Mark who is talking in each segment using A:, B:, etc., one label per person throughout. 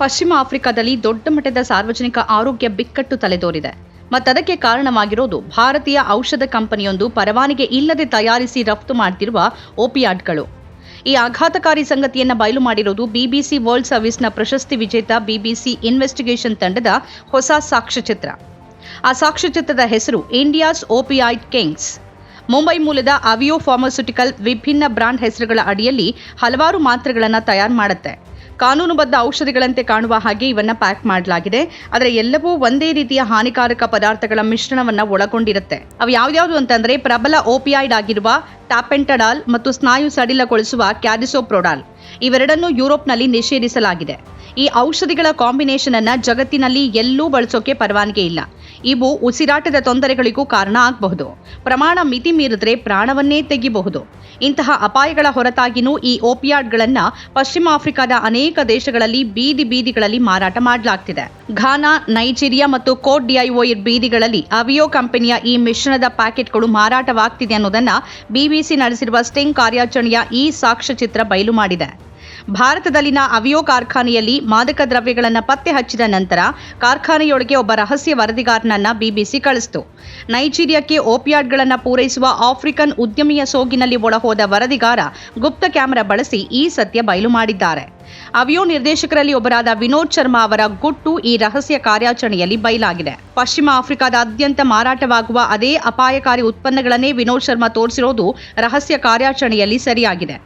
A: ಪಶ್ಚಿಮ ಆಫ್ರಿಕಾದಲ್ಲಿ ದೊಡ್ಡ ಮಟ್ಟದ ಸಾರ್ವಜನಿಕ ಆರೋಗ್ಯ ಬಿಕ್ಕಟ್ಟು ತಲೆದೋರಿದೆ. ಮತ್ತದಕ್ಕೆ ಕಾರಣವಾಗಿರೋದು ಭಾರತೀಯ ಔಷಧ ಕಂಪನಿಯೊಂದು ಪರವಾನಿಗೆ ಇಲ್ಲದೆ ತಯಾರಿಸಿ ರಫ್ತು ಮಾಡ್ತಿರುವ ಓಪಿಯಾಡ್ಗಳು. ಈ ಆಘಾತಕಾರಿ ಸಂಗತಿಯನ್ನು ಬಯಲು ಮಾಡಿರೋದು ಬಿಬಿಸಿ ವರ್ಲ್ಡ್ ಸರ್ವಿಸ್ನ ಪ್ರಶಸ್ತಿ ವಿಜೇತ ಬಿಬಿಸಿ ಇನ್ವೆಸ್ಟಿಗೇಷನ್ ತಂಡದ ಹೊಸ ಸಾಕ್ಷ್ಯಚಿತ್ರ. ಆ ಸಾಕ್ಷ್ಯಚಿತ್ರದ ಹೆಸರು ಇಂಡಿಯಾಸ್ ಓಪಿಯಾಯ್ಡ್ ಕಿಂಗ್ಸ್. ಮುಂಬೈ ಮೂಲದ ಅವಿಯೋ ಫಾರ್ಮಾಸ್ಯೂಟಿಕಲ್ ವಿಭಿನ್ನ ಬ್ರಾಂಡ್ ಹೆಸರುಗಳ ಅಡಿಯಲ್ಲಿ ಹಲವಾರು ಮಾತ್ರೆಗಳನ್ನು ತಯಾರು ಮಾಡುತ್ತೆ. ಕಾನೂನುಬದ್ಧ ಔಷಧಿಗಳಂತೆ ಕಾಣುವ ಹಾಗೆ ಇವನ್ನ ಪ್ಯಾಕ್ ಮಾಡಲಾಗಿದೆ. ಆದರೆ ಎಲ್ಲವೂ ಒಂದೇ ರೀತಿಯ ಹಾನಿಕಾರಕ ಪದಾರ್ಥಗಳ ಮಿಶ್ರಣವನ್ನ ಒಳಗೊಂಡಿರುತ್ತೆ. ಅವು ಯಾವ್ಯಾವುದು ಅಂತಂದ್ರೆ ಪ್ರಬಲ ಓಪಿಯಾಯ್ಡ್ ಆಗಿರುವ ಟ್ಯಾಪೆಂಟಡಾಲ್ ಮತ್ತು ಸ್ನಾಯು ಸಡಿಲಗೊಳಿಸುವ ಕ್ಯಾಡಿಸೋಪ್ರೋಡಾಲ್. ಇವೆರಡನ್ನೂ ಯುರೋಪ್ನಲ್ಲಿ ನಿಷೇಧಿಸಲಾಗಿದೆ. ಈ ಔಷಧಿಗಳ ಕಾಂಬಿನೇಷನ್ ಅನ್ನ ಜಗತ್ತಿನಲ್ಲಿ ಎಲ್ಲೂ ಬಳಸೋಕೆ ಪರವಾನಗಿ ಇಲ್ಲ. ಇವು ಉಸಿರಾಟದ ತೊಂದರೆಗಳಿಗೂ ಕಾರಣ ಆಗಬಹುದು. ಪ್ರಮಾಣ ಮಿತಿ ಮೀರಿದ್ರೆ ಪ್ರಾಣವನ್ನೇ ತೆಗಿಬಹುದು. ಇಂತಹ ಅಪಾಯಗಳ ಹೊರತಾಗಿನೂ ಈ ಓಪಿಯಾಡ್ಗಳನ್ನ ಪಶ್ಚಿಮ ಆಫ್ರಿಕಾದ ಅನೇಕ ದೇಶಗಳಲ್ಲಿ ಬೀದಿ ಬೀದಿಗಳಲ್ಲಿ ಮಾರಾಟ ಮಾಡಲಾಗ್ತಿದೆ. ಘಾನಾ, ನೈಜೀರಿಯಾ ಮತ್ತು ಕೋಟ್ ಡಿಐಒಇ ಬೀದಿಗಳಲ್ಲಿ ಅವಿಯೋ ಕಂಪನಿಯ ಈ ಮಿಶ್ರಣದ ಪ್ಯಾಕೆಟ್ಗಳು ಮಾರಾಟವಾಗ್ತಿದೆ ಅನ್ನೋದನ್ನ ಬಿಬಿಸಿ ನಡೆಸಿರುವ ಸ್ಟಿಂಗ್ ಕಾರ್ಯಾಚರಣೆಯ ಈ ಸಾಕ್ಷ್ಯಚಿತ್ರ ಬಯಲು ಮಾಡಿದೆ. ಭಾರತದಲ್ಲಿನ ಅವಿಯೋ ಕಾರ್ಖಾನೆಯಲ್ಲಿ ಮಾದಕ ದ್ರವ್ಯಗಳನ್ನು ಪತ್ತೆ ಹಚ್ಚಿದ ನಂತರ ಕಾರ್ಖಾನೆಯೊಳಗೆ ಒಬ್ಬ ರಹಸ್ಯ ವರದಿಗಾರನನ್ನ ಬಿಬಿಸಿ ಕಳಿಸಿತು. ನೈಜೀರಿಯಾಕ್ಕೆ ಓಪಿಯಾಡ್ಗಳನ್ನು ಪೂರೈಸುವ ಆಫ್ರಿಕನ್ ಉದ್ಯಮಿಯ ಸೋಗಿನಲ್ಲಿ ಒಳಹೋದ ವರದಿಗಾರ ಗುಪ್ತ ಕ್ಯಾಮೆರಾ ಬಳಸಿ ಈ ಸತ್ಯ ಬಯಲು ಮಾಡಿದ್ದಾರೆ. ಅವಿಯೋ ನಿರ್ದೇಶಕರಲ್ಲಿ ಒಬ್ಬರಾದ ವಿನೋದ್ ಶರ್ಮಾ ಅವರ ಗುಟ್ಟು ಈ ರಹಸ್ಯ ಕಾರ್ಯಾಚರಣೆಯಲ್ಲಿ ಬಯಲಾಗಿದೆ. ಪಶ್ಚಿಮ ಆಫ್ರಿಕಾದಾದ್ಯಂತ ಮಾರಾಟವಾಗುವ ಅದೇ ಅಪಾಯಕಾರಿ ಉತ್ಪನ್ನಗಳನ್ನೇ ವಿನೋದ್ ಶರ್ಮಾ ತೋರಿಸಿರೋದು ರಹಸ್ಯ ಕಾರ್ಯಾಚರಣೆಯಲ್ಲಿ ಸರಿಯಾಗಿದೆ.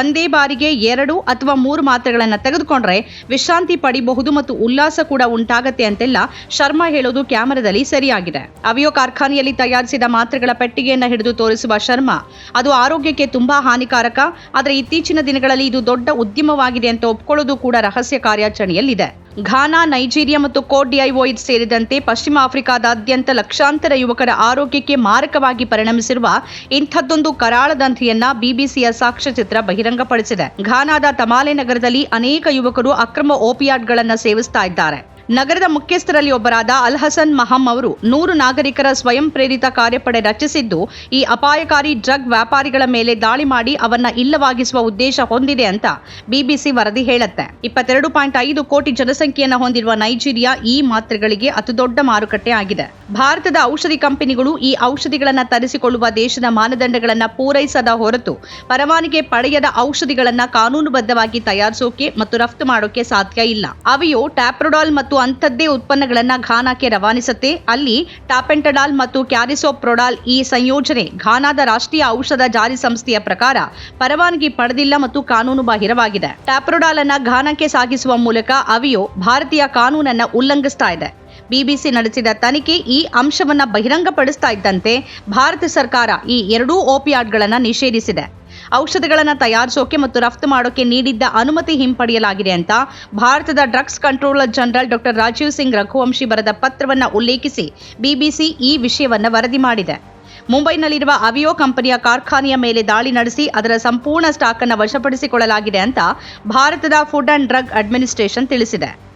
A: ಒಂದೇ ಬಾರಿಗೆ ಎರಡು ಅಥವಾ ಮೂರು ಮಾತ್ರೆಗಳನ್ನು ತೆಗೆದುಕೊಂಡ್ರೆ ವಿಶ್ರಾಂತಿ ಪಡಿಬಹುದು ಮತ್ತು ಉಲ್ಲಾಸ ಕೂಡ ಉಂಟಾಗತ್ತೆ ಅಂತೆಲ್ಲ ಶರ್ಮಾ ಹೇಳೋದು ಕ್ಯಾಮೆರಾದಲ್ಲಿ ಸರಿಯಾಗಿದೆ. ಅವಿಯೋ ಕಾರ್ಖಾನೆಯಲ್ಲಿ ತಯಾರಿಸಿದ ಮಾತ್ರೆಗಳ ಪೆಟ್ಟಿಗೆಯನ್ನು ಹಿಡಿದು ತೋರಿಸುವ ಶರ್ಮಾ, ಅದು ಆರೋಗ್ಯಕ್ಕೆ ತುಂಬಾ ಹಾನಿಕಾರಕ, ಆದರೆ ಇತ್ತೀಚಿನ ದಿನಗಳಲ್ಲಿ ಇದು ದೊಡ್ಡ ಉದ್ಯಮವಾಗಿದೆ ಅಂತ ಒಪ್ಕೊಳ್ಳೋದು ಕೂಡ ರಹಸ್ಯ ಕಾರ್ಯಾಚರಣೆಯಲ್ಲಿದೆ. ಘಾನಾ, ನೈಜೀರಿಯಾ ಮತ್ತು ಕೋಟ್ ಡಿಐಒಇ ಸೇರಿದಂತೆ ಪಶ್ಚಿಮ ಆಫ್ರಿಕಾದಾದ್ಯಂತ ಲಕ್ಷಾಂತರ ಯುವಕರ ಆರೋಗ್ಯಕ್ಕೆ ಮಾರಕವಾಗಿ ಪರಿಣಮಿಸಿರುವ ಇಂಥದ್ದೊಂದು ಕರಾಳ ದಂಧೆಯನ್ನ ಬಿಬಿಸಿಯ ಸಾಕ್ಷ್ಯಚಿತ್ರ ಬಹಿರಂಗಪಡಿಸಿದೆ. ಘಾನಾದ ತಮಾಲೆ ನಗರದಲ್ಲಿ ಅನೇಕ ಯುವಕರು ಅಕ್ರಮ ಓಪಿಯಾಡ್ಗಳನ್ನು ಸೇವಿಸ್ತಾ ಇದ್ದಾರೆ. ನಗರದ ಮುಖ್ಯಸ್ಥರಲ್ಲಿ ಒಬ್ಬರಾದ ಅಲ್ ಹಸನ್ ಮಹಂ ಅವರು ನೂರು ನಾಗರಿಕರ ಸ್ವಯಂ ಪ್ರೇರಿತ ಕಾರ್ಯಪಡೆ ರಚಿಸಿದ್ದು, ಈ ಅಪಾಯಕಾರಿ ಡ್ರಗ್ ವ್ಯಾಪಾರಿಗಳ ಮೇಲೆ ದಾಳಿ ಮಾಡಿ ಅವನ್ನ ಇಲ್ಲವಾಗಿಸುವ ಉದ್ದೇಶ ಹೊಂದಿದೆ ಅಂತ ಬಿಬಿಸಿ ವರದಿ ಹೇಳುತ್ತೆ. ಇಪ್ಪತ್ತೆರಡು ಪಾಯಿಂಟ್ ಐದು ಕೋಟಿ ಜನಸಂಖ್ಯೆಯನ್ನು ಹೊಂದಿರುವ ನೈಜೀರಿಯಾ ಈ ಮಾತ್ರೆಗಳಿಗೆ ಅತಿದೊಡ್ಡ ಮಾರುಕಟ್ಟೆ ಆಗಿದೆ. ಭಾರತದ ಔಷಧಿ ಕಂಪನಿಗಳು ಈ ಔಷಧಿಗಳನ್ನು ತರಿಸಿಕೊಳ್ಳುವ ದೇಶದ ಮಾನದಂಡಗಳನ್ನು ಪೂರೈಸದ ಹೊರತು ಪರವಾನಿಗೆ ಪಡೆಯದ ಔಷಧಿಗಳನ್ನು ಕಾನೂನುಬದ್ಧವಾಗಿ ತಯಾರಿಸೋಕೆ ಮತ್ತು ರಫ್ತು ಮಾಡೋಕೆ ಸಾಧ್ಯ ಇಲ್ಲ. ಅವಿಯೋ ಟ್ಯಾಪ್ರೊಡಾಲ್ ಮತ್ತು ಅಂಥದ್ದೇ ಉತ್ಪನ್ನಗಳನ್ನು ಘಾನಾಕ್ಕೆ ರವಾನಿಸುತ್ತೆ. ಅಲ್ಲಿ ಟಾಪೆಂಟಡಾಲ್ ಮತ್ತು ಕ್ಯಾರಿಸೋಪ್ರೊಡಾಲ್ ಈ ಸಂಯೋಜನೆ ಘಾನಾದ ರಾಷ್ಟ್ರೀಯ ಔಷಧ ಜಾರಿ ಸಂಸ್ಥೆಯ ಪ್ರಕಾರ ಪರವಾನಗಿ ಪಡೆದಿಲ್ಲ ಮತ್ತು ಕಾನೂನು ಬಾಹಿರವಾಗಿದೆ. ಟ್ಯಾಪ್ರೋಡಾಲ್ ಅನ್ನ ಘಾನಾಕ್ಕೆ ಸಾಗಿಸುವ ಮೂಲಕ ಅವಿಯೋ ಭಾರತೀಯ ಕಾನೂನನ್ನು ಉಲ್ಲಂಘಿಸ್ತಾ ಇದೆ. ಬಿಬಿಸಿ ನಡೆಸಿದ ತನಿಖೆ ಈ ಅಂಶವನ್ನ ಬಹಿರಂಗಪಡಿಸ್ತಾ ಇದ್ದಂತೆ ಭಾರತ ಸರ್ಕಾರ ಈ ಎರಡೂ ಓಪಿಯಾಡ್ಗಳನ್ನು ನಿಷೇಧಿಸಿದೆ. ಔಷಧಗಳನ್ನು ತಯಾರಿಸೋಕೆ ಮತ್ತು ರಫ್ತು ಮಾಡೋಕೆ ನೀಡಿದ್ದ ಅನುಮತಿ ಹಿಂಪಡೆಯಲಾಗಿದೆ ಅಂತ ಭಾರತದ drugs controller general doctor Rajeev Singh Raghuvanshi ಬರೆದ ಪತ್ರವನ್ನು ಉಲ್ಲೇಖಿಸಿ ಬಿಬಿಸಿ ಈ ವಿಷಯವನ್ನು ವರದಿ ಮಾಡಿದೆ. ಮುಂಬೈನಲ್ಲಿರುವ ಅವಿಯೋ ಕಂಪನಿಯ ಕಾರ್ಖಾನೆಯ ಮೇಲೆ ದಾಳಿ ನಡೆಸಿ ಅದರ ಸಂಪೂರ್ಣ ಸ್ಟಾಕ್ ಅನ್ನು ವಶಪಡಿಸಿಕೊಳ್ಳಲಾಗಿದೆ ಅಂತ ಭಾರತದ ಫುಡ್ ಅಂಡ್ ಡ್ರಗ್ ಅಡ್ಮಿನಿಸ್ಟ್ರೇಷನ್ ತಿಳಿಸಿದೆ.